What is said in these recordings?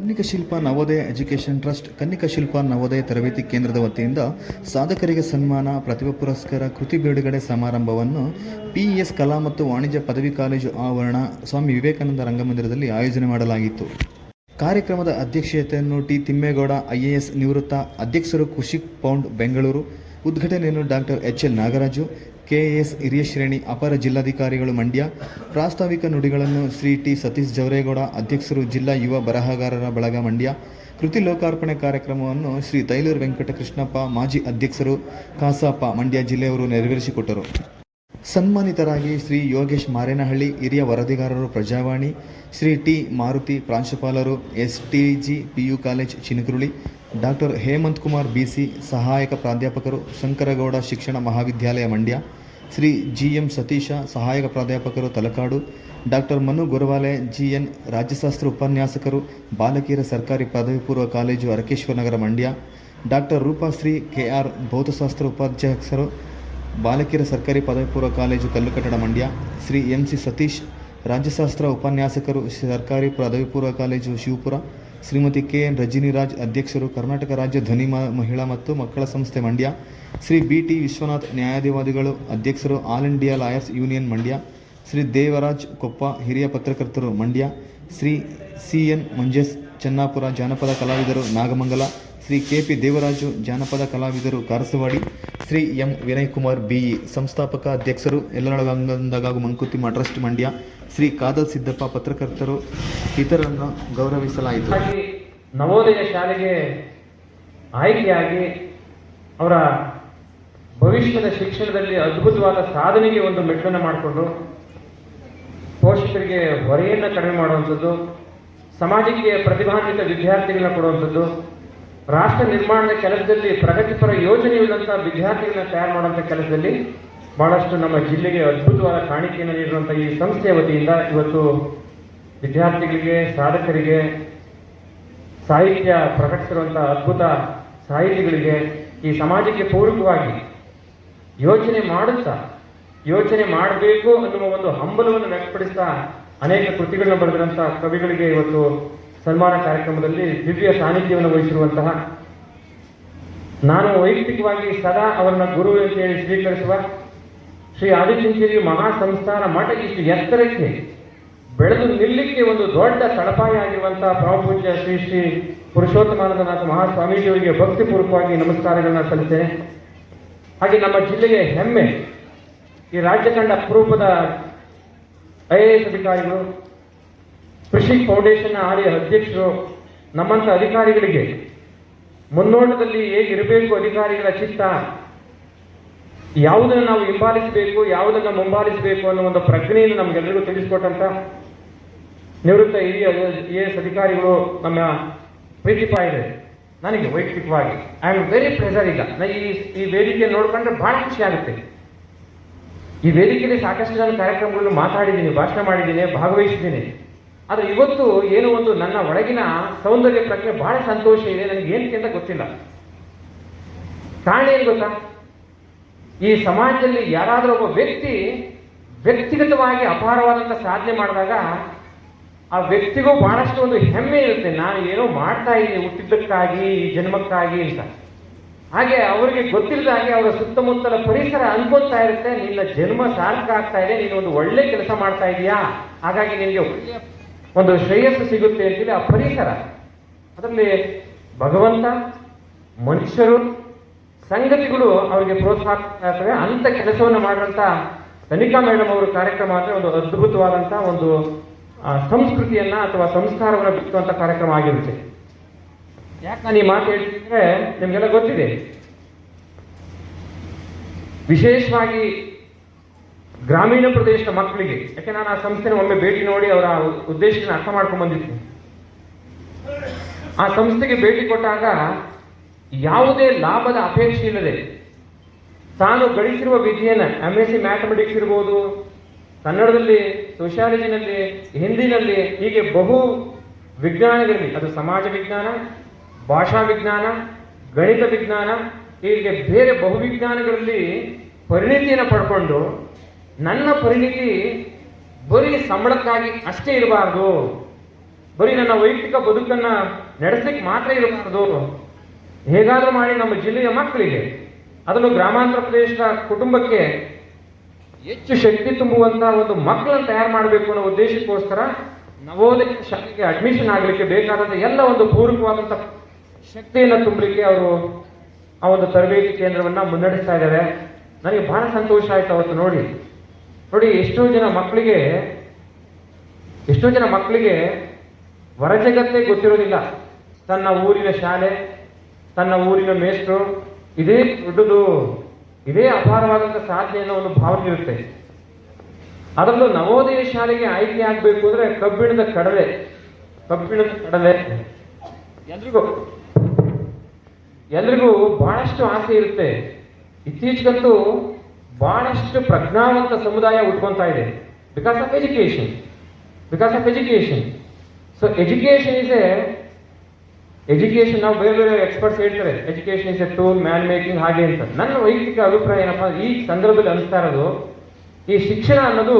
Kannika Shilpa Navodaya education trust, Kannika Shilpa Navodaya ತರಬೇತಿ ಕೇಂದ್ರದ ವತಿಯಿಂದ ಸಾಧಕರಿಗೆ ಸನ್ಮಾನ, ಪ್ರತಿಭಾ ಪುರಸ್ಕಾರ, ಕೃತಿ ಬಿಡುಗಡೆ ಸಮಾರಂಭವನ್ನು ಪಿಇಎಸ್ ಕಲಾ ಮತ್ತು ವಾಣಿಜ್ಯ ಪದವಿ ಕಾಲೇಜು ಆವರಣ ಸ್ವಾಮಿ ವಿವೇಕಾನಂದ ರಂಗಮಂದಿರದಲ್ಲಿ ಆಯೋಜನೆ ಮಾಡಲಾಗಿತ್ತು. ಕಾರ್ಯಕ್ರಮದ ಅಧ್ಯಕ್ಷತೆಯನ್ನು ಟಿ ತಿಮ್ಮೇಗೌಡ, ಐಎಎಸ್ ನಿವೃತ್ತ ಅಧ್ಯಕ್ಷರು ಖುಷಿ ಪೌಂಡ್, ಬೆಂಗಳೂರು. ಉದ್ಘಾಟನೆಯನ್ನು doctor H L Nagaraju KAS ಹಿರಿಯ ಶ್ರೇಣಿ ಅಪರ ಜಿಲ್ಲಾಧಿಕಾರಿಗಳು ಮಂಡ್ಯ. ಪ್ರಾಸ್ತಾವಿಕ ನುಡಿಗಳನ್ನು ಶ್ರೀ ಟಿ ಸತೀಶ್ ಜವರೇಗೌಡ, ಅಧ್ಯಕ್ಷರು ಜಿಲ್ಲಾ ಯುವ ಬರಹಗಾರರ ಬಳಗ ಮಂಡ್ಯ. ಕೃತಿ ಲೋಕಾರ್ಪಣೆ ಕಾರ್ಯಕ್ರಮವನ್ನು ಶ್ರೀ ತೈಲೂರು ವೆಂಕಟಕೃಷ್ಣಪ್ಪ, ಮಾಜಿ ಅಧ್ಯಕ್ಷರು ಕಾಸಪ್ಪ ಮಂಡ್ಯ ಜಿಲ್ಲೆಯವರು ನೆರವೇರಿಸಿಕೊಟ್ಟರು. ಸನ್ಮಾನಿತರಾಗಿ ಶ್ರೀ ಯೋಗೇಶ್ ಮಾರೇನಹಳ್ಳಿ, ಹಿರಿಯ ವರದಿಗಾರರು ಪ್ರಜಾವಾಣಿ, ಶ್ರೀ ಟಿ ಮಾರುತಿ ಪ್ರಾಂಶುಪಾಲರು S T G P U college Chinakuruli doctor Hemanth Kumar BC ಸಹಾಯಕ ಪ್ರಾಧ್ಯಾಪಕರು ಶಂಕರಗೌಡ ಶಿಕ್ಷಣ ಮಹಾವಿದ್ಯಾಲಯ ಮಂಡ್ಯ, ಶ್ರೀ ಜಿ ಎಂ ಸತೀಶ ಸಹಾಯಕ ಪ್ರಾಧ್ಯಾಪಕರು Talakadu, doctor Manu Guravale G N ರಾಜ್ಯಶಾಸ್ತ್ರ ಉಪನ್ಯಾಸಕರು ಬಾಲಕಿಯರ ಸರ್ಕಾರಿ ಪದವಿ ಪೂರ್ವ college Arakeshwara Nagar Mandya, doctor Rupashree K R ಭೌತಶಾಸ್ತ್ರ ಉಪಾಧ್ಯಕ್ಷರು ಬಾಲಕಿಯರ ಸರ್ಕಾರಿ ಪದವಿ ಪೂರ್ವ college Kallukattada Mandya, Shri M C Satish ರಾಜ್ಯಶಾಸ್ತ್ರ ಉಪನ್ಯಾಸಕರು ಸರ್ಕಾರಿ ಪದವಿ ಪೂರ್ವ college Shivapura Shrimati K N Rajiniraj ಅಧ್ಯಕ್ಷರು ಕರ್ನಾಟಕ ರಾಜ್ಯ ಧ್ವನಿ ಮಹಿಳಾ ಮತ್ತು ಮಕ್ಕಳ ಸಂಸ್ಥೆ ಮಂಡ್ಯ, ಶ್ರೀ ಬಿ ಟಿ ವಿಶ್ವನಾಥ್ ನ್ಯಾಯಾಧಿವಾದಿಗಳು, ಅಧ್ಯಕ್ಷರು all India lawyers union Mandya, Shri Devaraj Koppa ಹಿರಿಯ ಪತ್ರಕರ್ತರು ಮಂಡ್ಯ, ಶ್ರೀ ಸಿ ಎನ್ ಮಂಜೇಶ್ ಚೆನ್ನಾಪುರ ಜಾನಪದ ಕಲಾವಿದರು ನಾಗಮಂಗಲ ಶ್ರೀ ಕೆ ಪಿ ದೇವರಾಜು ಜಾನಪದ ಕಲಾವಿದರು ಕಾರಸವಾಡಿ, ಶ್ರೀ ಎಂ ವಿನಯ್ ಕುಮಾರ್ ಬಿಇ, ಸಂಸ್ಥಾಪಕ ಅಧ್ಯಕ್ಷರು ಎಲ್ಲರೊಳಗಂದಗಾಗು ಮಂಕುತಿಮ್ಮ ಟ್ರಸ್ಟ್ ಮಂಡ್ಯ, ಶ್ರೀ ಕಾದಲ್ ಸಿದ್ದಪ್ಪ ಪತ್ರಕರ್ತರು ಇತರರನ್ನು ಗೌರವಿಸಲಾಯಿತು. ನವೋದಯ ಶಾಲೆಗೆ ಆಯ್ಕೆಯಾಗಿ ಅವರ ಭವಿಷ್ಯದ ಶಿಕ್ಷಣದಲ್ಲಿ ಅದ್ಭುತವಾದ ಸಾಧನೆಗೆ ಒಂದು ಮೆಟ್ಟನ್ನು ಮಾಡಿಕೊಂಡು ಪೋಷಕರಿಗೆ ಹೊರೆಯನ್ನು ಕಡಿಮೆ ಮಾಡುವಂಥದ್ದು, ಸಮಾಜಕ್ಕೆ ಪ್ರತಿಭಾನ್ವಿತ ವಿದ್ಯಾರ್ಥಿಗಳನ್ನ ಕೊಡುವಂಥದ್ದು ರಾಷ್ಟ್ರ ನಿರ್ಮಾಣದ ಕೆಲಸದಲ್ಲಿ ಪ್ರಗತಿಪರ ಯೋಜನೆ ಇಲ್ಲದಂತಹ ವಿದ್ಯಾರ್ಥಿಗಳನ್ನ ತಯಾರು ಮಾಡುವಂಥ ಕೆಲಸದಲ್ಲಿ ಬಹಳಷ್ಟು ನಮ್ಮ ಜಿಲ್ಲೆಗೆ ಅದ್ಭುತವಾದ ಕಾಣಿಕೆಯನ್ನು ನೀಡಿರುವಂಥ ಈ ಸಂಸ್ಥೆಯ ವತಿಯಿಂದ ಇವತ್ತು ವಿದ್ಯಾರ್ಥಿಗಳಿಗೆ, ಸಾಧಕರಿಗೆ, ಸಾಹಿತ್ಯ ಪ್ರಕಟಿಸಿರುವಂತಹ ಅದ್ಭುತ ಸಾಹಿತಿಗಳಿಗೆ ಈ ಸಮಾಜಕ್ಕೆ ಪೂರಕವಾಗಿ ಯೋಚನೆ ಮಾಡುತ್ತಾ, ಯೋಚನೆ ಮಾಡಬೇಕು ಅನ್ನುವ ಒಂದು ಹಂಬಲವನ್ನು ವ್ಯಕ್ತಪಡಿಸ್ತಾ ಅನೇಕ ಕೃತಿಗಳನ್ನು ಬರೆದಿರುವಂತಹ ಕವಿಗಳಿಗೆ ಇವತ್ತು ಸನ್ಮಾನ ಕಾರ್ಯಕ್ರಮದಲ್ಲಿ ದಿವ್ಯ ಸಾನ್ನಿಧ್ಯವನ್ನು ವಹಿಸಿರುವಂತಹ ನಾನು ವೈಯಕ್ತಿಕವಾಗಿ ಸದಾ ಅವರನ್ನ ಗುರು ಅಂತೇಳಿ ಸ್ವೀಕರಿಸುವ ಶ್ರೀ ಆದಿಚುಂಚೇರಿ ಮಹಾಸಂಸ್ಥಾನ ಮಠ ಇಷ್ಟು ಎತ್ತರಕ್ಕೆ ಬೆಳೆದು ನಿಲ್ಲಕ್ಕೆ ಒಂದು ದೊಡ್ಡ ತಳಪಾಯ ಆಗಿರುವಂತಹ ಪರಮಪೂಜ್ಯ ಶ್ರೀ ಶ್ರೀ ಪುರುಷೋತ್ತಮಾನಂದನಾಥ ಮಹಾಸ್ವಾಮೀಜಿಯವರಿಗೆ ಭಕ್ತಿಪೂರ್ವಕವಾಗಿ ನಮಸ್ಕಾರಗಳನ್ನ ಸಲ್ಲಿಸ್ತೇನೆ. ಹಾಗೆ ನಮ್ಮ ಜಿಲ್ಲೆಗೆ ಹೆಮ್ಮೆ ಈ ರಾಜ್ಯ ತಂಡ ಅಪರೂಪದ ಐ ಎ ಎಸ್ ಅಧಿಕಾರಿಗಳು ಕೃಷಿ ಫೌಂಡೇಶನ್ ಆರ್ಯ ಅಧ್ಯಕ್ಷರು ನಮ್ಮಂಥ ಅಧಿಕಾರಿಗಳಿಗೆ ಮುನ್ನೋಟದಲ್ಲಿ ಹೇಗಿರಬೇಕು ಅಧಿಕಾರಿಗಳ ಚಿತ್ತ, ಯಾವುದನ್ನು ನಾವು ಹಿಂಬಾಲಿಸಬೇಕು, ಯಾವುದನ್ನು ಮುಂಬಾಲಿಸಬೇಕು ಅನ್ನೋ ಒಂದು ಪ್ರಜ್ಞೆಯನ್ನು ನಮಗೆಲ್ಲರಿಗೂ ತಿಳಿಸಿಕೊಟ್ಟಂತ ನಿವೃತ್ತ ಹಿರಿಯ ಎ ಎಸ್ ಅಧಿಕಾರಿಗಳು ನಮ್ಮ ಪ್ರೀತಿಪಾ ಇದೆ. ನನಗೆ ವೈಯಕ್ತಿಕವಾಗಿ ಐ ಆಮ್ ವೆರಿ ಪ್ರೆಸರ್ ಈಗ. ನಾ ಈ ಈ ವೇದಿಕೆ ನೋಡ್ಕೊಂಡ್ರೆ ಬಹಳ ಖುಷಿ ಆಗುತ್ತೆ. ಈ ವೇದಿಕೆಯಲ್ಲಿ ಸಾಕಷ್ಟು ಜನ ಕಾರ್ಯಕ್ರಮಗಳನ್ನು ಮಾತಾಡಿದ್ದೀನಿ, ಭಾಷಣ ಮಾಡಿದ್ದೀನಿ, ಭಾಗವಹಿಸಿದ್ದೀನಿ. ಆದರೆ ಇವತ್ತು ಏನೋ ಒಂದು ನನ್ನ ಒಳಗಿನ ಸೌಂದರ್ಯ ಪ್ರಜ್ಞೆ ಬಹಳ ಸಂತೋಷ ಇದೆ, ನನಗೆ ಏನಕ್ಕೆ ಅಂತ ಗೊತ್ತಿಲ್ಲ. ಕಾರಣ ಏನು ಗೊತ್ತಾ? ಈ ಸಮಾಜದಲ್ಲಿ ಯಾರಾದರೂ ಒಬ್ಬ ವ್ಯಕ್ತಿ ವ್ಯಕ್ತಿಗತವಾಗಿ ಅಪಾರವಾದಂಥ ಸಾಧನೆ ಮಾಡಿದಾಗ ಆ ವ್ಯಕ್ತಿಗೂ ಬಹಳಷ್ಟು ಒಂದು ಹೆಮ್ಮೆ ಇರುತ್ತೆ, ನಾನು ಏನೋ ಮಾಡ್ತಾ ಇದ್ದೀನಿ, ಹುಟ್ಟಿದ್ದಕ್ಕಾಗಿ, ಈ ಜನ್ಮಕ್ಕಾಗಿ ಅಂತ. ಹಾಗೆ ಅವರಿಗೆ ಗೊತ್ತಿಲ್ಲದ ಹಾಗೆ ಅವರ ಸುತ್ತಮುತ್ತಲ ಪರಿಸರ ಅನ್ಕೊಂತಾ ಇರುತ್ತೆ, ನಿನ್ನ ಜನ್ಮ ಸಾರ್ಥಕ ಆಗ್ತಾ ಇದೆ, ನೀನು ಒಂದು ಒಳ್ಳೆ ಕೆಲಸ ಮಾಡ್ತಾ ಇದೀಯಾ? ಹಾಗಾಗಿ ನಿನಗೆ ಒಳ್ಳೆಯ ಒಂದು ಶ್ರೇಯಸ್ಸು ಸಿಗುತ್ತೆ ಅಂತೇಳಿ ಆ ಪರಿಸರ. ಅದರಲ್ಲಿ ಭಗವಂತ, ಮನುಷ್ಯರು, ಸಂಗತಿಗಳು ಅವರಿಗೆ ಪ್ರೋತ್ಸಾಹ ಆಗ್ತವೆ. ಅಂತ ಕೆಲಸವನ್ನು ಮಾಡುವಂತ ತನಿಖಾ ಮೇಡಮ್ ಅವರ ಕಾರ್ಯಕ್ರಮ ಅಂದ್ರೆ ಒಂದು ಅದ್ಭುತವಾದಂತ ಒಂದು ಸಂಸ್ಕೃತಿಯನ್ನ ಅಥವಾ ಸಂಸ್ಕಾರವನ್ನು ಬಿತ್ತುವಂತ ಕಾರ್ಯಕ್ರಮ ಆಗಿರುತ್ತೆ. ಯಾಕೆ ನಾನು ಈ ಮಾತು ಹೇಳ್ತಿದ್ರೆ ನಿಮಗೆಲ್ಲ ಗೊತ್ತಿದೆ. ವಿಶೇಷವಾಗಿ ಗ್ರಾಮೀಣ ಪ್ರದೇಶದ ಮಕ್ಕಳಿಗೆ, ಯಾಕೆ ನಾನು ಆ ಸಂಸ್ಥೆನ ಒಮ್ಮೆ ಭೇಟಿ ನೋಡಿ ಅವರ ಉದ್ದೇಶನ ಅರ್ಥ ಮಾಡ್ಕೊಂಡು ಆ ಸಂಸ್ಥೆಗೆ ಭೇಟಿ ಕೊಟ್ಟಾಗ ಯಾವುದೇ ಲಾಭದ ಅಪೇಕ್ಷೆ ಇಲ್ಲದೆ ತಾನು ಗಳಿಸಿರುವ ವಿದ್ಯೆಯನ್ನು ಎಂ ಎಸ್ ಸಿ ಮ್ಯಾಥಮೆಟಿಕ್ಸ್ ಇರ್ಬೋದು, ಕನ್ನಡದಲ್ಲಿ ಸೋಷಿಯಾಲಜಿನಲ್ಲಿ ಹಿಂದಿನಲ್ಲಿ, ಹೀಗೆ ಬಹು ವಿಜ್ಞಾನಗಳಲ್ಲಿ ಅದು ಸಮಾಜ ವಿಜ್ಞಾನ, ಭಾಷಾ ವಿಜ್ಞಾನ, ಗಣಿತ ವಿಜ್ಞಾನ, ಹೀಗೆ ಬೇರೆ ಬಹುವಿಜ್ಞಾನಗಳಲ್ಲಿ ಪರಿಣಿತಿಯನ್ನು ಪಡ್ಕೊಂಡು ನನ್ನ ಪರಿಣಿತಿ ಬರೀ ಸಂಬಳಕ್ಕಾಗಿ ಅಷ್ಟೇ ಇರಬಾರ್ದು. ಬರೀ ನನ್ನ ವೈಯಕ್ತಿಕ ಬದುಕನ್ನ ನಡೆಸಲಿಕ್ಕೆ ಮಾತ್ರ ಇರಬಾರ್ದು. ಹೇಗಾದ್ರೂ ಮಾಡಿ ನಮ್ಮ ಜಿಲ್ಲೆಯ ಮಕ್ಕಳಿಗೆ, ಅದನ್ನು ಗ್ರಾಮಾಂತರ ಪ್ರದೇಶದ ಕುಟುಂಬಕ್ಕೆ ಹೆಚ್ಚು ಶಕ್ತಿ ತುಂಬುವಂತ ಒಂದು ಮಕ್ಕಳನ್ನು ತಯಾರು ಮಾಡಬೇಕು ಅನ್ನೋ ಉದ್ದೇಶಕ್ಕೋಸ್ಕರ ನವೋದಯ ಶಾಲೆಗೆ ಅಡ್ಮಿಷನ್ ಆಗಲಿಕ್ಕೆ ಬೇಕಾದಂತ ಎಲ್ಲ ಒಂದು ಪೂರಕವಾದಂತ ಶಕ್ತಿಯನ್ನು ತುಂಬಲಿಕ್ಕೆ ಅವರು ಆ ಒಂದು ತರಬೇತಿ ಕೇಂದ್ರವನ್ನ ಮುನ್ನಡೆಸ್ತಾ ಇದ್ದಾರೆ. ನನಗೆ ಬಹಳ ಸಂತೋಷ ಆಯ್ತು ಅವತ್ತು ನೋಡಿ. ನೋಡಿ, ಎಷ್ಟೋ ಜನ ಮಕ್ಕಳಿಗೆ, ಎಷ್ಟೋ ಜನ ಮಕ್ಕಳಿಗೆ ಹೊರಜಗತ್ತೇ ಗೊತ್ತಿರೋದಿಲ್ಲ. ತನ್ನ ಊರಿನ ಶಾಲೆ, ತನ್ನ ಊರಿನ ಮೇಷ್ಟ್ರು, ಇದೇ ದೊಡ್ಡದು, ಇದೇ ಅಪಾರವಾದಂಥ ಸಾಧನೆ ಅನ್ನೋ ಒಂದು ಭಾವನೆ ಇರುತ್ತೆ. ಅದರಲ್ಲೂ ನವೋದಯ ಶಾಲೆಗೆ ಆಯ್ಕೆ ಆಗಬೇಕು ಅಂದ್ರೆ ಕಬ್ಬಿಣದ ಕಡಲೆ ಕಬ್ಬಿಣದ ಕಡಲೆ. ಎಲ್ರಿಗೂ ಎಲ್ರಿಗೂ ಬಹಳಷ್ಟು ಆಸೆ ಇರುತ್ತೆ. ಇತ್ತೀಚೆಗಂತೂ ಬಹಳಷ್ಟು ಪ್ರಜ್ಞಾವಂತ ಸಮುದಾಯ ಉಟ್ಕೊಂತಾ ಇದೆ. Because of education because of education so education is a education ನಾವು ಬೇರೆ ಬೇರೆ ಎಕ್ಸ್ಪರ್ಟ್ಸ್ ಹೇಳ್ತಾರೆ education is a tool man making ಹಾಗೆ ಅಂತ. ನನ್ನ ವೈಯಕ್ತಿಕ ಅಭಿಪ್ರಾಯ ಏನಪ್ಪಾ ಈ ಸಂದರ್ಭದಲ್ಲಿ ಅನಿಸ್ತಾ ಇರೋದು, ಈ ಶಿಕ್ಷಣ ಅನ್ನೋದು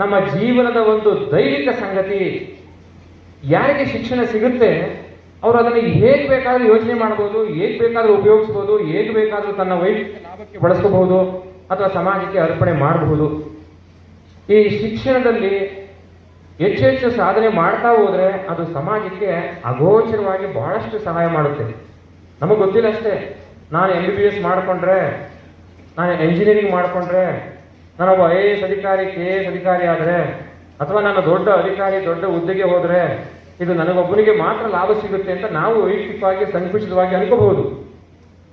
ನಮ್ಮ ಜೀವನದ ಒಂದು ದೈಹಿಕ ಸಂಗತಿ. ಯಾರಿಗೆ ಶಿಕ್ಷಣ ಸಿಗುತ್ತೆ ಅವರು ಅದನ್ನು ಹೇಗೆ ಬೇಕಾದ್ರೂ ಯೋಚನೆ ಮಾಡ್ಬೋದು, ಹೇಗೆ ಬೇಕಾದ್ರೂ ಉಪಯೋಗಿಸ್ಬೋದು, ಹೇಗೆ ಬೇಕಾದ್ರೂ ತನ್ನ ವೈಯಕ್ತಿಕ ಲಾಭಕ್ಕೆ ಬಳಸ್ಕೋಬಹುದು ಅಥವಾ ಸಮಾಜಕ್ಕೆ ಅರ್ಪಣೆ ಮಾಡಬಹುದು. ಈ ಶಿಕ್ಷಣದಲ್ಲಿ ಹೆಚ್ಚು ಹೆಚ್ಚು ಸಾಧನೆ ಮಾಡ್ತಾ ಹೋದ್ರೆ ಅದು ಸಮಾಜಕ್ಕೆ ಅಗೋಚರವಾಗಿ ಬಹಳಷ್ಟು ಸಹಾಯ ಮಾಡುತ್ತೆ. ನಮಗೆ ಗೊತ್ತಿಲ್ಲ ಅಷ್ಟೇ. ನಾನು ಎಂ ಬಿ ಬಿ ಎಸ್ ಮಾಡಿಕೊಂಡ್ರೆ, ನಾನು ಎಂಜಿನಿಯರಿಂಗ್ ಮಾಡಿಕೊಂಡ್ರೆ ನಾನೊಬ್ಬ ಐ ಎ ಎಸ್ ಅಧಿಕಾರಿ ಕೆ ಎ ಎಸ್ ಅಧಿಕಾರಿ ಆದರೆ, ಅಥವಾ ನಾನು ದೊಡ್ಡ ಅಧಿಕಾರಿ, ದೊಡ್ಡ ಹುದ್ದೆಗೆ ಹೋದರೆ ಇದು ನನಗೊಬ್ಬನಿಗೆ ಮಾತ್ರ ಲಾಭ ಸಿಗುತ್ತೆ ಅಂತ ನಾವು ವೈಯಕ್ತಿಕವಾಗಿ, ಸಂಕುಚಿತವಾಗಿ ಅನ್ಕೋಬಹುದು.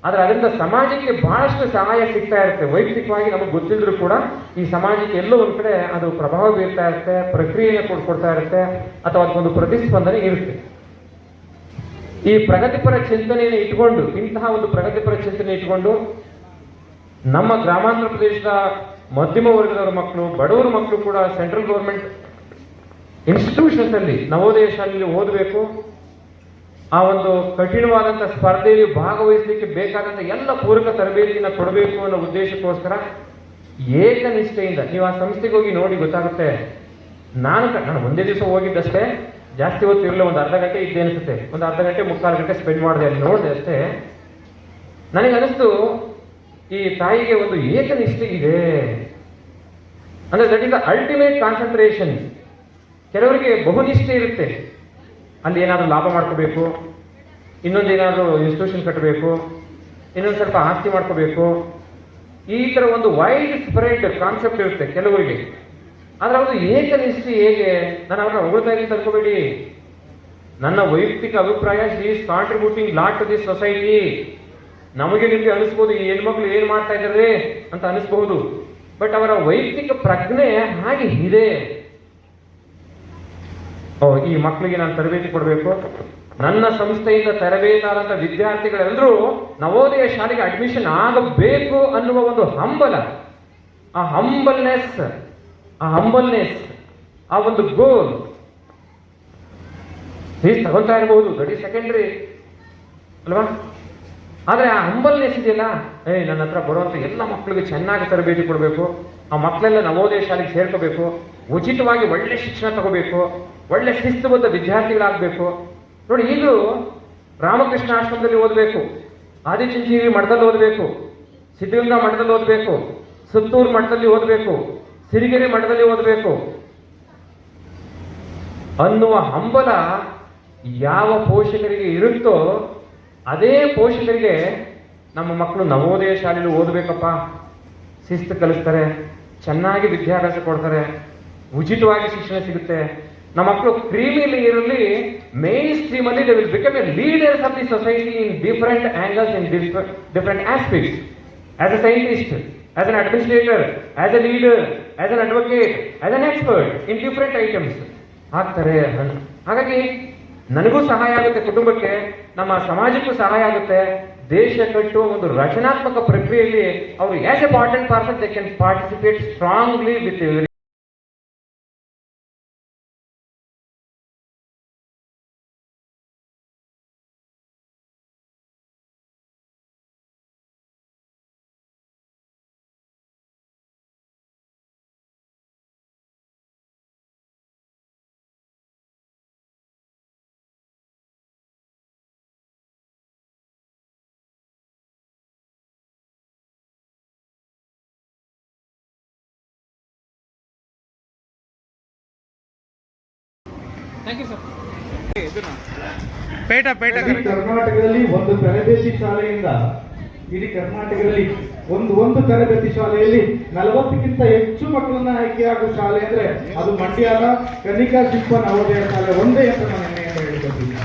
ಆದರೆ ಅದರಿಂದ ಸಮಾಜಕ್ಕೆ ಬಹಳಷ್ಟು ಸಹಾಯ ಸಿಗ್ತಾ ಇರುತ್ತೆ. ವೈಯಕ್ತಿಕವಾಗಿ ನಮಗೆ ಗೊತ್ತಿಲ್ಲರೂ ಕೂಡ ಈ ಸಮಾಜಕ್ಕೆ ಎಲ್ಲೋ ಒಂದು ಕಡೆ ಅದು ಪ್ರಭಾವ ಬೀರ್ತಾ ಇರುತ್ತೆ ಪ್ರಕ್ರಿಯೆಯನ್ನು ಕೊಡ್ಕೊಡ್ತಾ ಇರುತ್ತೆ, ಅಥವಾ ಅದಕ್ಕೊಂದು ಪ್ರತಿಸ್ಪಂದನೆ ಇರುತ್ತೆ. ಈ ಪ್ರಗತಿಪರ ಚಿಂತನೆಯನ್ನು ಇಟ್ಕೊಂಡು, ಇಂತಹ ಒಂದು ಪ್ರಗತಿಪರ ಚಿಂತನೆ ಇಟ್ಕೊಂಡು, ನಮ್ಮ ಗ್ರಾಮಾಂತರ ಪ್ರದೇಶದ ಮಧ್ಯಮ ವರ್ಗದವರ ಮಕ್ಕಳು, ಬಡವರ ಮಕ್ಕಳು ಕೂಡ ಸೆಂಟ್ರಲ್ ಗೌರ್ಮೆಂಟ್ ಇನ್ಸ್ಟಿಟ್ಯೂಷನ್ಸ್ ಅಲ್ಲಿ ನವೋದಯ ಶಾಲೆಯಲ್ಲಿ ಓದಬೇಕು? ಆ ಒಂದು ಕಠಿಣವಾದಂಥ ಸ್ಪರ್ಧೆಯಲ್ಲಿ ಭಾಗವಹಿಸಲಿಕ್ಕೆ ಬೇಕಾದಂಥ ಎಲ್ಲ ಪೂರಕ ತರಬೇತಿಯನ್ನು ಕೊಡಬೇಕು ಅನ್ನೋ ಉದ್ದೇಶಕ್ಕೋಸ್ಕರ ಏಕನಿಷ್ಠೆಯಿಂದ, ನೀವು ಆ ಸಂಸ್ಥೆಗೆ ಹೋಗಿ ನೋಡಿ ಗೊತ್ತಾಗುತ್ತೆ. ನಾನು ನಾನು ಒಂದೇ ದಿವಸ ಹೋಗಿದ್ದಷ್ಟೇ, ಜಾಸ್ತಿ ಹೊತ್ತು ಇರಲಿಲ್ಲ, ಒಂದು ಅರ್ಧ ಗಂಟೆ ಇದ್ದೇ ಅನಿಸುತ್ತೆ. ಒಂದು ಅರ್ಧ ಗಂಟೆ, ಮುಕ್ಕಾಲು ಗಂಟೆ ಸ್ಪೆಂಡ್ ಮಾಡಿದೆ ಅಲ್ಲಿ ನೋಡಿದೆ ಅಷ್ಟೇ. ನನಗೆ ಅನಿಸ್ತು ಈ ತಾಯಿಗೆ ಒಂದು ಏಕನಿಷ್ಠೆ ಇದೆ. ಅಂದ್ರೆ that is the ultimate concentration ಕೆಲವರಿಗೆ ಬಹುನಿಷ್ಠೆ ಇರುತ್ತೆ. ಅಲ್ಲಿ ಏನಾದರೂ ಲಾಭ ಮಾಡ್ಕೋಬೇಕು, ಇನ್ನೊಂದು ಏನಾದರೂ ಇನ್ಸ್ಟಿಟ್ಯೂಷನ್ ಕಟ್ಟಬೇಕು ಇನ್ನೊಂದು ಸ್ವಲ್ಪ ಆಸ್ತಿ ಮಾಡ್ಕೋಬೇಕು. ಈ ಥರ ಒಂದು ವೈಡ್ ಸ್ಪ್ರೆಡ್ ಕಾನ್ಸೆಪ್ಟ್ ಇರುತ್ತೆ ಕೆಲವರಿಗೆ. ಆದರೆ ಅದು ಏಕನಿಷ್ಠೆ ಹೇಗೆ? ನಾನು ಅವ್ರನ್ನ ಹೊಗಳ್ತಾ ಇದ್ದೀನಿ ಅನ್ಕೋಬೇಡಿ ನನ್ನ ವೈಯಕ್ತಿಕ ಅಭಿಪ್ರಾಯ is contributing lot to this society ನಮಗೆ ನಿಮಗೆ ಅನಿಸ್ಬೋದು, ಈ ಹೆಣ್ಮಕ್ಳು ಏನು ಮಾಡ್ತಾ ಇದ್ದಾರೆ ಅಂತ ಅನಿಸ್ಬಹುದು. ಬಟ್ ಅವರ ವೈಯಕ್ತಿಕ ಪ್ರಜ್ಞೆ ಹಾಗೆ ಇದೆ. ಈ ಮಕ್ಕಳಿಗೆ ನಾನು ತರಬೇತಿ ಕೊಡಬೇಕು. ನನ್ನ ಸಂಸ್ಥೆಯಿಂದ ತರಬೇತಾದಂಥ ವಿದ್ಯಾರ್ಥಿಗಳೆಲ್ಲರೂ ನವೋದಯ ಶಾಲೆಗೆ ಅಡ್ಮಿಷನ್ ಆಗಬೇಕು ಅನ್ನುವ ಒಂದು ಹಂಬಲ, ಆ ಹಂಬಲ್ನೆಸ್ ಆ ಹಂಬಲ್ನೆಸ್ ಆ ಒಂದು ಗೋಲ್ ನೀವು ತಗೊಳ್ತಾ ಇರಬಹುದು ದೊಡ್ಡ ಸೆಕೆಂಡ್ರಿ ಅಲ್ವಾ? ಆದರೆ ಆ ಹಂಬಲ್ನೆಸ್ ಇದೆಯಲ್ಲ, ಏ, ನನ್ನ ಹತ್ರ ಬರುವಂಥ ಎಲ್ಲ ಮಕ್ಕಳಿಗೆ ಚೆನ್ನಾಗಿ ತರಬೇತಿ ಕೊಡಬೇಕು, ಆ ಮಕ್ಕಳೆಲ್ಲ ನವೋದಯ ಶಾಲೆಗೆ ಸೇರ್ಕೋಬೇಕು, ಉಚಿತವಾಗಿ ಒಳ್ಳೆ ಶಿಕ್ಷಣ ತಗೋಬೇಕು ಒಳ್ಳೆ ಶಿಸ್ತುಬದ್ಧ ವಿದ್ಯಾರ್ಥಿಗಳಾಗಬೇಕು. ನೋಡಿ, ಈಗಲೂ ರಾಮಕೃಷ್ಣ ಆಶ್ರಮದಲ್ಲಿ ಓದಬೇಕು. ಆದಿಚುಂಚನಗಿರಿ ಮಠದಲ್ಲಿ ಓದಬೇಕು. ಸಿದ್ಧಗಂಗಾ ಮಠದಲ್ಲಿ ಓದಬೇಕು. ಸುತ್ತೂರು ಮಠದಲ್ಲಿ ಓದಬೇಕು. ಸಿರಿಗೆರೆ ಮಠದಲ್ಲಿ ಓದಬೇಕು. ಅನ್ನುವ ಹಂಬಲ ಯಾವ ಪೋಷಕರಿಗೆ ಇರುತ್ತೋ, ಅದೇ ಪೋಷಕರಿಗೆ ನಮ್ಮ ಮಕ್ಕಳು ನವೋದಯ ಶಾಲೆಯಲ್ಲಿ ಓದಬೇಕಪ್ಪ. ಶಿಸ್ತು ಕಲಿಸ್ತಾರೆ, ಚೆನ್ನಾಗಿ ವಿದ್ಯಾಭ್ಯಾಸ ಕೊಡ್ತಾರೆ, ಉಚಿತವಾಗಿ ಶಿಕ್ಷಣ ಸಿಗುತ್ತೆ. ನಮ್ಮ ಮಕ್ಕಳು ಕ್ರೀಮಿಲಿ ಇರಲಿ ಮೇನ್ ಸ್ಟ್ರೀಮ್ ಅಲ್ಲಿ they will become a leaders of the society in different angles in different aspects as a scientist as an administrator as a leader as an advocate as an expert in different items ಆಗ್ತಾರೆ ಹಾಗಾಗಿ ನನಗೂ ಸಹಾಯ ಆಗುತ್ತೆ ಕುಟುಂಬಕ್ಕೆ, ನಮ್ಮ ಸಮಾಜಕ್ಕೂ ಸಹಾಯ ಆಗುತ್ತೆ. ದೇಶ ಕಟ್ಟುವ ಒಂದು ರಚನಾತ್ಮಕ ಪ್ರಕ್ರಿಯೆಯಲ್ಲಿ ಅವರು as a potent person they can participate strongly with thank you sir ಪೇಟ ಪೇಟ ಕರ್ನಾಟಕದಲ್ಲಿ ಒಂದು ತರಬೇತಿ ಶಾಲೆಯಿಂದ ಇಡೀ ಕರ್ನಾಟಕದಲ್ಲಿ ಒಂದು ಒಂದು ತರಬೇತಿ ಶಾಲೆಯಲ್ಲಿ ನಲವತ್ತಕ್ಕಿಂತ ಹೆಚ್ಚು ಮಕ್ಕಳನ್ನ ಆಯ್ಕೆಯಾಗುವ ಶಾಲೆ ಅಂದ್ರೆ ಅದು ಮಂಡ್ಯದ ಕನಿಕಾ ಶಿಲ್ಪ ನವೋದಯ ಶಾಲೆ ಒಂದೇ ಅಂತ ನಾನು ಹೇಳ್ಕೊತೀನಿ.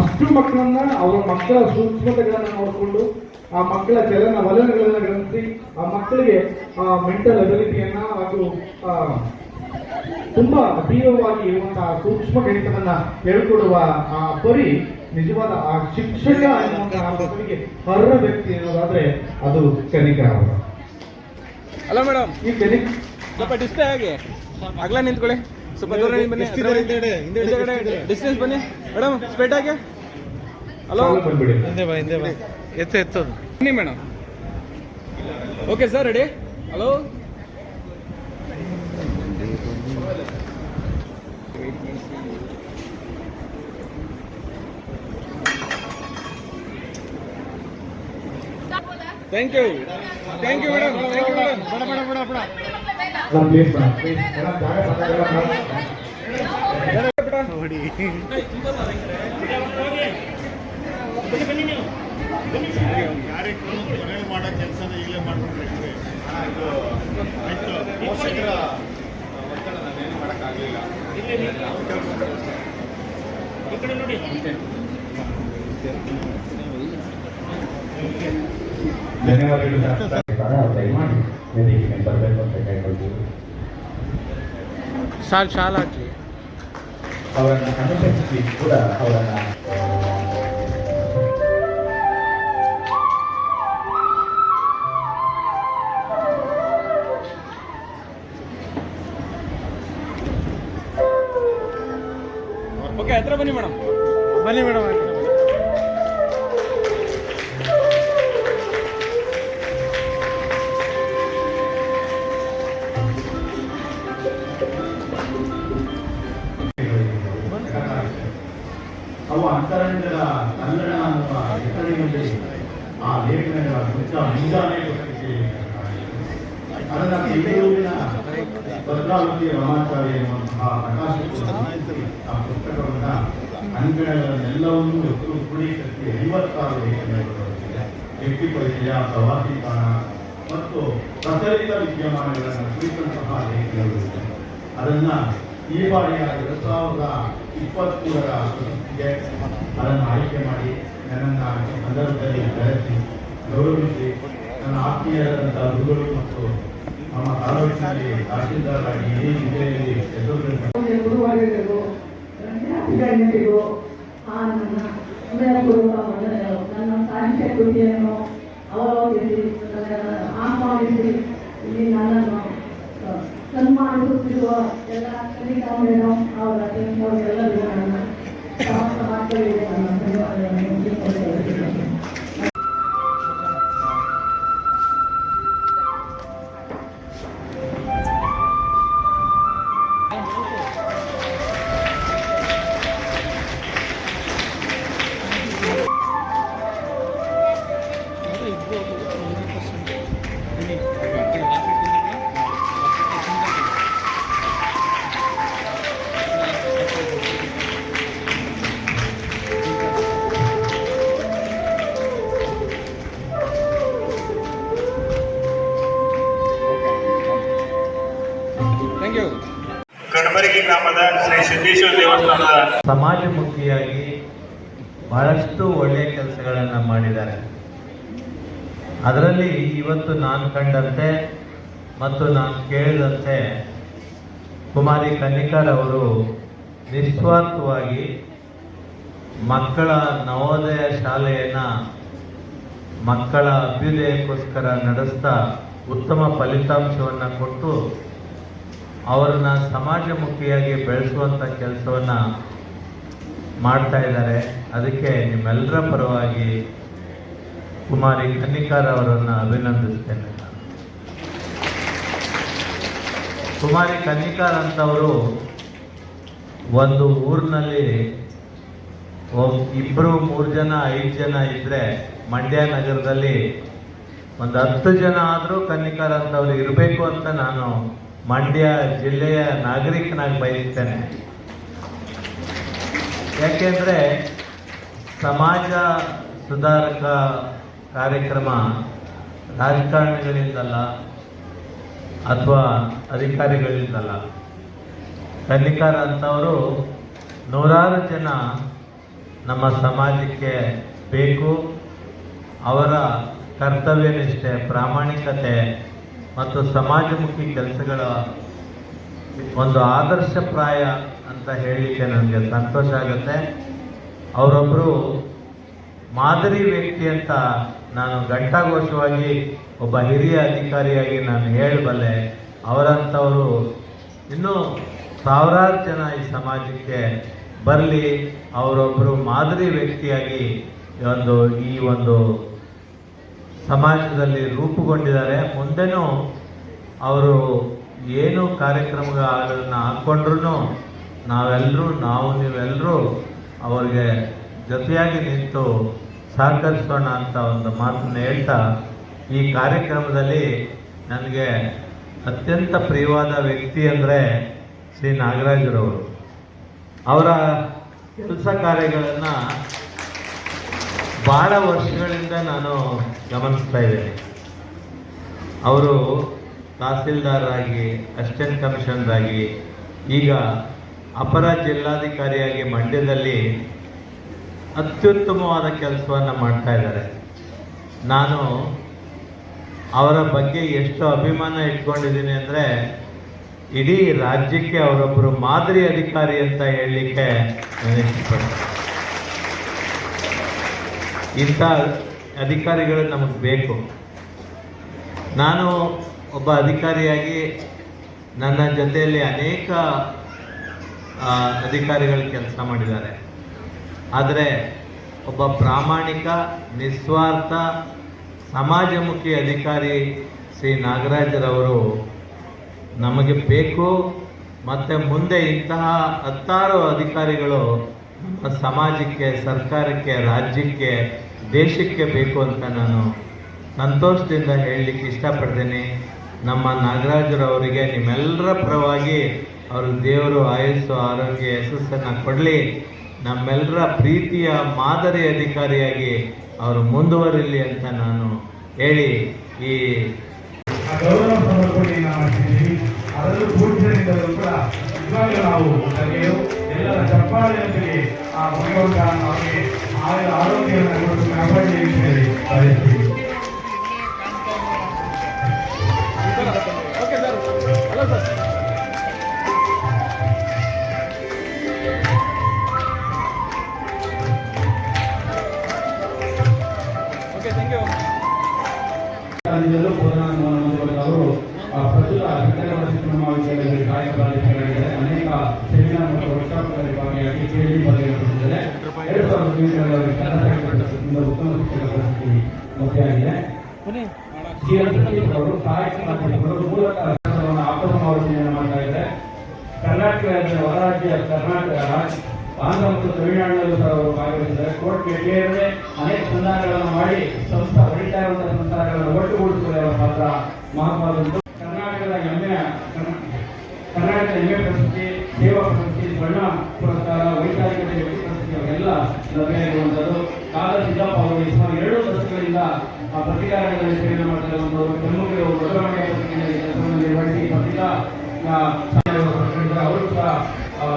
ಅಷ್ಟು ಮಕ್ಕಳನ್ನ ಅವರ ಮಕ್ಕಳ ಸೂಕ್ಷ್ಮತೆಗಳನ್ನ ನೋಡಿಕೊಂಡು ಆ ಮಕ್ಕಳ ಚಲನ ವಲನಗಳನ್ನ ಗಮನಿಸಿ ಆ ಮಕ್ಕಳಿಗೆ ಆ ಮೆಂಟಲ್ ಅಬಿಲಿಟಿಯನ್ನ ಹಾಗೂ ಆ, ತುಂಬಾ ಅತೀವವಾಗಿ ಇರುವಂತಹ ಸೂಕ್ಷ್ಮ ಗಣಿತವನ್ನ ಹೇಳ್ಕೊಡುವ ಆ ಪರಿ ನಿಜವಾದ ಆ ಶಿಕ್ಷಕ ಅನ್ನುವಂತಹ ಬಸವನಿಗೆ ಅರ್ಹ ವ್ಯಕ್ತಿ ಅನ್ನೋದಾದ್ರೆ ಅದು ಕನಿಕಾ ಅವರು. ಅಲ್ಲ ಮೇಡಮ್ ಈ ಕನಿಕ್ ಸ್ವಲ್ಪ ಡಿಸ್ಪ್ಲೇ ಹಾಗೆ. ಅಗಲ ನಿಂತ್ಕೊಳ್ಳಿ. ಸ್ವಲ್ಪ ದೂರ ಬನ್ನಿ. ಡಿಸ್ಟೆನ್ಸ್ ಬನ್ನಿ ಮೇಡಮ್ ಸ್ಪೇಟ್ ಹಾಗೆ ಹಲೋ ಹಿಂದೆ ಬಾ ಹಿಂದೆ ಬಾ. ಎತ್ತ ಎತ್ತದು ಬನ್ನಿ madam okay sir ready hello thank you thank you madam thank you madam ಬಡ ಬಡ ಬಡ ಬಡ ನೋಡಿ ಸಾಕಾಗಲ್ಲ ಮೇಡಮ್. ಮಾಡೋ ಕೆಲಸನ ಈಗಲೇ ಮಾಡ್ಕೊಂಡ್ರೆ ಆಯ್ತು ಪೋಷಕರ ಒತ್ತಡ ನಾನೇನು ಮಾಡೋಕ್ಕಾಗಲಿಲ್ಲ ಧನ್ಯವಾದಗಳು ಸರ್ ದಯಮಾಡಿ ವೇದಿಕೆಗೆ ಬರಬೇಕು ಅಂತ ಕೇಳ್ಕೊಳ್ತೀವಿ ಶಾಲ್ ಶಾಲ್ ಹಾಕಿ ಅವರನ್ನ ಅನುಸರಿಸಿ ಕೂಡ ಅವರನ್ನು ಓಕೆ ಹತ್ರ ಬನ್ನಿ ಮೇಡಮ್. ಬನ್ನಿ ಮೇಡಮ್ ಅಂತರಂಗದ ಕನ್ನಡ ಅನ್ನುವ ಹೆಸರಿನಲ್ಲಿ ಆ ಲೇಖನಗಳ ಕುರಿತ ಮುಂಜಾನೆ ಪತ್ರಿಕೆ ಅದನ್ನ ಬೆಂಗಳೂರಿನ ಭದ್ರಾವತಿ ರಮಾಚಾರ್ಯ ಎನ್ನುವಂತಹ ಪ್ರಕಾಶ ಆ ಪುಸ್ತಕವನ್ನ ಅಂಗಣಗಳನ್ನೆಲ್ಲವನ್ನೂ ಎದುರು ಕ್ರೋಢೀಕರಿಸಿ ಐವತ್ತಾರು ಲೇಖನಗಳು ವ್ಯಕ್ತಿ ಪರಿಚಯ, ಪ್ರವಾಸಿ ತಾಣ ಮತ್ತು ಪ್ರಚಲಿತ ವಿದ್ಯಮಾನಗಳನ್ನು ಕುರಿತಂತಹ ಲೇಖನಗಳು ಅದನ್ನ ಈ ಬಾರಿಯ ಎರಡು ಸಾವಿರದ ಇಪ್ಪತ್ಮೂರರ ಪ್ರಶಸ್ತಿಗೆ ಅದನ್ನು ಆಯ್ಕೆ ಮಾಡಿ ನನ್ನ ಸಂದರ್ಭದಲ್ಲಿ ಕರೆಸಿ ಗೌರವಿಸಿ ನನ್ನ ಆತ್ಮೀಯರಾದಂತಹ ಗುರುಗಳು ಮತ್ತು ನಮ್ಮ ತಾಲೂಕಿನಲ್ಲಿ ತಹಶೀಲ್ದಾರಾಗಿ ಇಡೀ ಜಿಲ್ಲೆಯಲ್ಲಿ ಹೆಸರು ಆ ನನ್ನ ಹೃದಯಪೂರ್ವಕ ವಂದನೆಗಳು. ನನ್ನ ಸಾಹಿತ್ಯ ಕೃತಿಯನ್ನು ಅವಲೋಕಿಸಿ ಆಹ್ವಾನಿಸಿ, ಇಲ್ಲಿ ನನ್ನನ್ನು ಸನ್ಮಾನಿಸುತ್ತಿರುವ ಎಲ್ಲ ಮೇಡಮ್ ಅವರ ನನ್ನ ಸಮಸ್ತ ಮಕ್ಕಳಿಗೆ ಸಮಾಜಮುಖಿಯಾಗಿ ಬಹಳಷ್ಟು ಒಳ್ಳೆಯ ಕೆಲಸಗಳನ್ನು ಮಾಡಿದ್ದಾರೆ. ಅದರಲ್ಲಿ ಇವತ್ತು ನಾನು ಕಂಡಂತೆ ಮತ್ತು ನಾನು ಕೇಳಿದಂತೆ ಕುಮಾರಿ ಕನ್ನಿಕಾರ್ ಅವರು ನಿಸ್ವಾರ್ಥವಾಗಿ ಮಕ್ಕಳ ನವೋದಯ ಶಾಲೆಯನ್ನು ಮಕ್ಕಳ ಅಭ್ಯುದಯಕ್ಕೋಸ್ಕರ ನಡೆಸ್ತಾ ಉತ್ತಮ ಫಲಿತಾಂಶವನ್ನು ಕೊಟ್ಟು ಅವರನ್ನ ಸಮಾಜಮುಖಿಯಾಗಿ ಬೆಳೆಸುವಂಥ ಕೆಲಸವನ್ನು ಮಾಡ್ತಾ ಇದ್ದಾರೆ ಅದಕ್ಕೆ ನಿಮ್ಮೆಲ್ಲರ ಪರವಾಗಿ ಕುಮಾರಿ ಕನ್ನಿಕಾರ್ ಅವರನ್ನು ಅಭಿನಂದಿಸ್ತೇನೆ. ಕುಮಾರಿ ಕನ್ನಿಕಾರ್ ಅಂತವರು ಒಂದು ಊರಿನಲ್ಲಿ ಇಬ್ಬರು ಮೂರು ಜನ, ಐದು ಜನ ಇದ್ದರೆ ಮಂಡ್ಯ ನಗರದಲ್ಲಿ ಒಂದು ಹತ್ತು ಜನ ಆದರೂ ಕನ್ನಿಕಾರ್ ಅಂತವ್ರು ಇರಬೇಕು ಅಂತ ನಾನು ಮಂಡ್ಯ ಜಿಲ್ಲೆಯ ನಾಗರಿಕನಾಗಿ ಬಯಸ್ತೇನೆ ಯಾಕೆಂದರೆ ಸಮಾಜ ಸುಧಾರಕ ಕಾರ್ಯಕ್ರಮ ರಾಜಕಾರಣಿಗಳಿಂದಲ್ಲ ಅಥವಾ ಅಧಿಕಾರಿಗಳಿಂದಲ್ಲ. ಕಲ್ಲಿಕಾರ ಅಂತವರು ನೂರಾರು ಜನ ನಮ್ಮ ಸಮಾಜಕ್ಕೆ ಬೇಕು. ಅವರ ಕರ್ತವ್ಯನಿಷ್ಠೆ, ಪ್ರಾಮಾಣಿಕತೆ ಮತ್ತು ಸಮಾಜಮುಖಿ ಕೆಲಸಗಳ ಒಂದು ಆದರ್ಶಪ್ರಾಯ ಅಂತ ಹೇಳಲಿಕ್ಕೆ ನನಗೆ ಸಂತೋಷ ಆಗುತ್ತೆ. ಅವರೊಬ್ಬರು ಮಾದರಿ ವ್ಯಕ್ತಿ ಅಂತ ನಾನು ಘಂಟಾಘೋಷವಾಗಿ ಒಬ್ಬ ಹಿರಿಯ ಅಧಿಕಾರಿಯಾಗಿ ನಾನು ಹೇಳಬಲ್ಲೆ, ಅವರಂಥವರು ಇನ್ನೂ ಸಾವಿರಾರು ಜನ ಈ ಸಮಾಜಕ್ಕೆ ಬರಲಿ ಅವರೊಬ್ಬರು ಮಾದರಿ ವ್ಯಕ್ತಿಯಾಗಿ ಒಂದು ಈ ಒಂದು ಸಮಾಜದಲ್ಲಿ ರೂಪುಗೊಂಡಿದ್ದಾರೆ. ಮುಂದೆನೂ ಅವರು ಏನು ಕಾರ್ಯಕ್ರಮಗಳನ್ನು ಹಾಕ್ಕೊಂಡ್ರು ನಾವೆಲ್ಲರೂ ನಾವು ನೀವೆಲ್ಲರೂ ಅವರಿಗೆ ಜೊತೆಯಾಗಿ ನಿಂತು ಸಹಕರಿಸೋಣ ಅಂತ ಒಂದು ಮಾತನ್ನು ಹೇಳ್ತಾ ಈ ಕಾರ್ಯಕ್ರಮದಲ್ಲಿ ನನಗೆ ಅತ್ಯಂತ ಪ್ರಿಯವಾದ ವ್ಯಕ್ತಿ ಅಂದರೆ ಶ್ರೀ ನಾಗರಾಜರವರು. ಅವರ ಕೆಲಸ ಕಾರ್ಯಗಳನ್ನು ಭಾಳ ವರ್ಷಗಳಿಂದ ನಾನು ಗಮನಿಸ್ತಾ ಇದ್ದೇನೆ. ಅವರು ತಹಸೀಲ್ದಾರರಾಗಿ ಅಸಿಸ್ಟೆಂಟ್ ಕಮಿಷನರ್ ಆಗಿ, ಈಗ ಅಪರ ಜಿಲ್ಲಾಧಿಕಾರಿಯಾಗಿ ಮಂಡ್ಯದಲ್ಲಿ ಅತ್ಯುತ್ತಮವಾದ ಕೆಲಸವನ್ನು ಮಾಡ್ತಾ ಇದ್ದಾರೆ. ನಾನು ಅವರ ಬಗ್ಗೆ ಎಷ್ಟು ಅಭಿಮಾನ ಇಟ್ಕೊಂಡಿದ್ದೀನಿ ಅಂದರೆ, ಇಡೀ ರಾಜ್ಯಕ್ಕೆ ಅವರೊಬ್ಬರು ಮಾದರಿ ಅಧಿಕಾರಿ ಅಂತ ಹೇಳಲಿಕ್ಕೆ ನಾನು ಇಷ್ಟಪಡ್ತೀನಿ. ಇಂಥ ಅಧಿಕಾರಿಗಳು ನಮಗೆ ಬೇಕು. ನಾನು ಒಬ್ಬ ಅಧಿಕಾರಿಯಾಗಿ ನನ್ನ ಜೊತೆಯಲ್ಲಿ ಅನೇಕ ಅಧಿಕಾರಿಗಳು ಕೆಲಸ ಮಾಡಿದ್ದಾರೆ. ಆದರೆ ಒಬ್ಬ ಪ್ರಾಮಾಣಿಕ, ನಿಸ್ವಾರ್ಥ, ಸಮಾಜಮುಖಿ ಅಧಿಕಾರಿ ಶ್ರೀ ನಾಗರಾಜರವರು ನಮಗೆ ಬೇಕು, ಮತ್ತು ಮುಂದೆ ಇಂತಹ ಹತ್ತಾರು ಅಧಿಕಾರಿಗಳು ನಮ್ಮ ಸಮಾಜಕ್ಕೆ, ಸರ್ಕಾರಕ್ಕೆ, ರಾಜ್ಯಕ್ಕೆ, ದೇಶಕ್ಕೆ ಬೇಕು ಅಂತ ನಾನು ಸಂತೋಷದಿಂದ ಹೇಳಲಿಕ್ಕೆ ಇಷ್ಟಪಡ್ತೀನಿ. ನಮ್ಮ ನಾಗರಾಜರವರಿಗೆ ನಿಮ್ಮೆಲ್ಲರ ಪರವಾಗಿ ಅವರು ದೇವರು ಆಯಸ್ಸು ಆರೋಗ್ಯ ಯಶಸ್ಸನ್ನು ಕೊಡಲಿ. ನಮ್ಮೆಲ್ಲರ ಪ್ರೀತಿಯ ಮಾದರಿ ಅಧಿಕಾರಿಯಾಗಿ ಅವರು ಮುಂದುವರಿಲಿ ಅಂತ ನಾನು ಹೇಳಿ ಈ ಗೌರವ ಸಮರ್ಪಣೆ ಆರೋಗ್ಯವನ್ನು ಅಂತ ಹೇಳಿ ಕಾರ್ಯಕ್ರಮಗಳಿದ್ದಾರೆ ಅನೇಕ ಸೆಮಿನಾರ್ ಮತ್ತು ವರ್ಕ್ಶಾಪ್ಗಳಲ್ಲಿ ಭಾಗಿಯಾಗಿ ಪಿಎಚ್ಡಿ ಪದವಿಗಳಿದ್ದಾರೆ ಎರಡು ಸಾವಿರದ ಹದಿನೆಂಟರಲ್ಲಿ ಕನ್ನಡ ಉತ್ತಮ ಶಿಕ್ಷಕ ಪ್ರಶಸ್ತಿ ಸಿ ಅವರು ಸಹಾಯಕ ಮೂಲಕ ಕನ್ನಡವನ್ನು ಆತ್ಮಸಮಾಲೋಚನೆಯನ್ನು ಮಾಡ್ತಾ ಇದೆ ಕರ್ನಾಟಕ ಹೊರ ರಾಜ್ಯ ಕರ್ನಾಟಕ ಆಂಧ್ರ ಮತ್ತು ತಮಿಳುನಾಡಿನಲ್ಲೂ ಸಹ ಅವರು ಭಾಗವಹಿಸಿದ್ದಾರೆ. ಕೋರ್ಟ್ ಭೇಟಿಯಲ್ಲದೆ ಅನೇಕ ಸಂಧಾನಗಳನ್ನು ಮಾಡಿ ಸಂಸ್ಥೆ ಹೊಡಿತಾ ಇರುವಂತಹ ಸಂಸ್ಥಾನಗಳನ್ನು ಒಟ್ಟುಗೂಡಿಸುವ ಪಾತ್ರ ಮಹತ್ವದಂತು ದಶಕಗಳಿಂದ ಆ ಪತ್ರಿಕಾರಂಗದಲ್ಲಿ ಸೇವೆ ಮಾಡ್ತಾ ಒಂದು ಪ್ರಮುಖರು ಕೆಲಸವನ್ನು ನಿರ್ವಹಿಸಿ ಪತ್ರಿಕಾ ಅವರು ಸಹ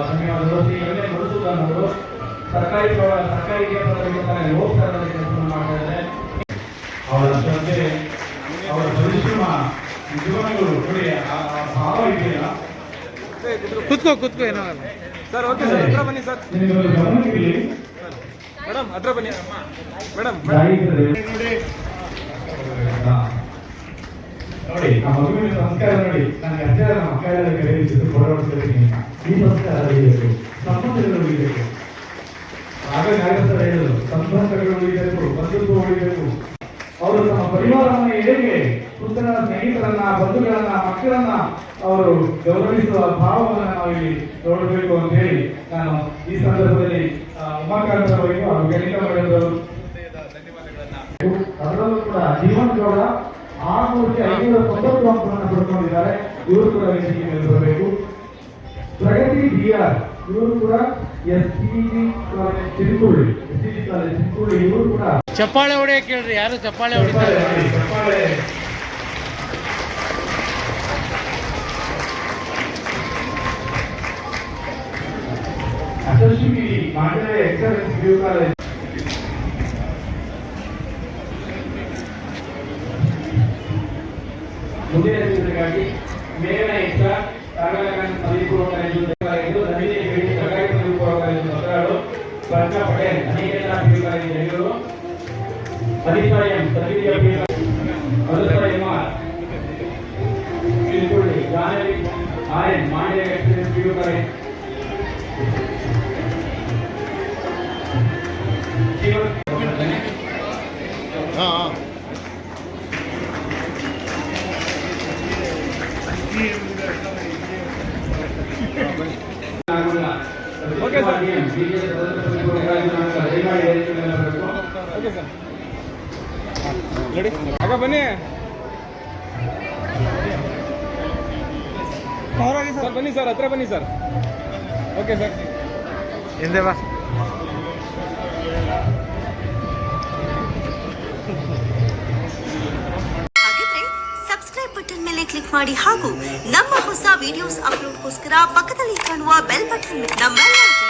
ಧನ್ಯವಾದಗಳು ಎಂ ಅವರು ಸರ್ಕಾರಿ ಸರ್ಕಾರಿ ಕೆಲಸವನ್ನು ಮಾಡ್ತಾ ಇದ್ದಾರೆ. ಅವರ ಶ್ರದ್ಧೆ ಅವರ ಪರಿಶ್ರಮ ನಿಜವಾಗ್ಲೂ ನೋಡಿ ಆ ಭಾವ ಇದೆಯಲ್ಲ. ಕುತ್ಕೋ ಕುತ್ಕೋ ಏನೋ ಸರ್ ಓಕೆ ಸರ್ ಹತ್ರ ಬನ್ನಿ ಸರ್. ಮೇಡಮ್ ಹತ್ರ ಬನ್ನಿ. ಮೇಡಮ್ ಜಾಹಿರಾತು ನೋಡಿ, ನಮ್ಮ ಮಗುವಿನ ಸಂಸ್ಕಾರ ನೋಡಿ. ನನಗೆ ಅಷ್ಟೇ ನಮ್ಮ ಮಕ್ಕಳೆಲ್ಲ ಕರೆಯಿಸಿದ್ದು ಕೊಡವಡಿಸಿದ್ದೀನಿ ಈ ಸಂಸ್ಕಾರ ಇರಬೇಕು. ಸಂಬಂಧಗಳು ಉಳಿಬೇಕು ಆಗ ನಾಗೇಶ್ವರ ಹೇಳಲು ಸಂಬಂಧಗಳು ಉಳಿಬೇಕು ಬಂಧುತ್ವ ಉಳಿಬೇಕು ಅವರು ತಮ್ಮ ಪರಿವಾರವನ್ನು ಹೇಗೆ ಸುತ್ತಲ ಸ್ನೇಹಿತರನ್ನ, ಬಂಧುಗಳನ್ನ, ಮಕ್ಕಳನ್ನ ಅವರು ಗೌರವಿಸುವ ಭಾವವನ್ನು ನಾವು ಇಲ್ಲಿ ನೋಡಬೇಕು ಅಂತ ಹೇಳಿ ನಾನು ಈ ಸಂದರ್ಭದಲ್ಲಿ ಆ, ಉಮಾಕಾಂತ್ ಅವರಿಗೂ ಹಾಗೂ ಗಣಿತ ಮಾಡಿದವರು ಅದರಲ್ಲೂ ಕೂಡ ಜೀವನ್ ಗೌಡ ಆರ್ನೂರಕ್ಕೆ ಐನೂರ ತೊಂಬತ್ತು ಅಂಕಗಳನ್ನು ಪಡ್ಕೊಂಡಿದ್ದಾರೆ. ಇವರು ಕೂಡ ವೇದಿಕೆ ಮೇಲೆ ಬರಬೇಕು. ಪ್ರಗತಿ ಬಿಆರ್ ಇವರು ಕೂಡ S T G college Chintulli S T G college Chintulli ಇವರು ಕೂಡ ಚಪ್ಪಾಳೆ ಹೊಡೆಯ ಕೇಳ್ರಿ ಯಾರು ಚಪ್ಪಾಳೆ ಹೊಡಿತಾರೆ? ಚಪ್ಪಾಳೆ. Yashasvi Mandavya excellence P U ಆಗ ಬನ್ನಿ. ಸರ್ ಬನ್ನಿ ಸರ್ ಹತ್ರ ಬನ್ನಿ ಸರ್. Okay sir. ಹಿಂದೆ ಬಾ. ಹಾಗಿದ್ರೆ ಸಬ್ಸ್ಕ್ರೈಬ್ ಬಟನ್ ಮೇಲೆ ಕ್ಲಿಕ್ ಮಾಡಿ ಹಾಗೂ ನಮ್ಮ ಹೊಸ ವಿಡಿಯೋಸ್ ಅಪ್ಲೋಡ್ಗೋಸ್ಕರ ಪಕ್ಕದಲ್ಲಿ ಕಾಣುವ ಬೆಲ್ ಬಟನ್ ನಮ್ಮೆಲ್ಲ ವಿಡಿಯೋಗಳನ್ನ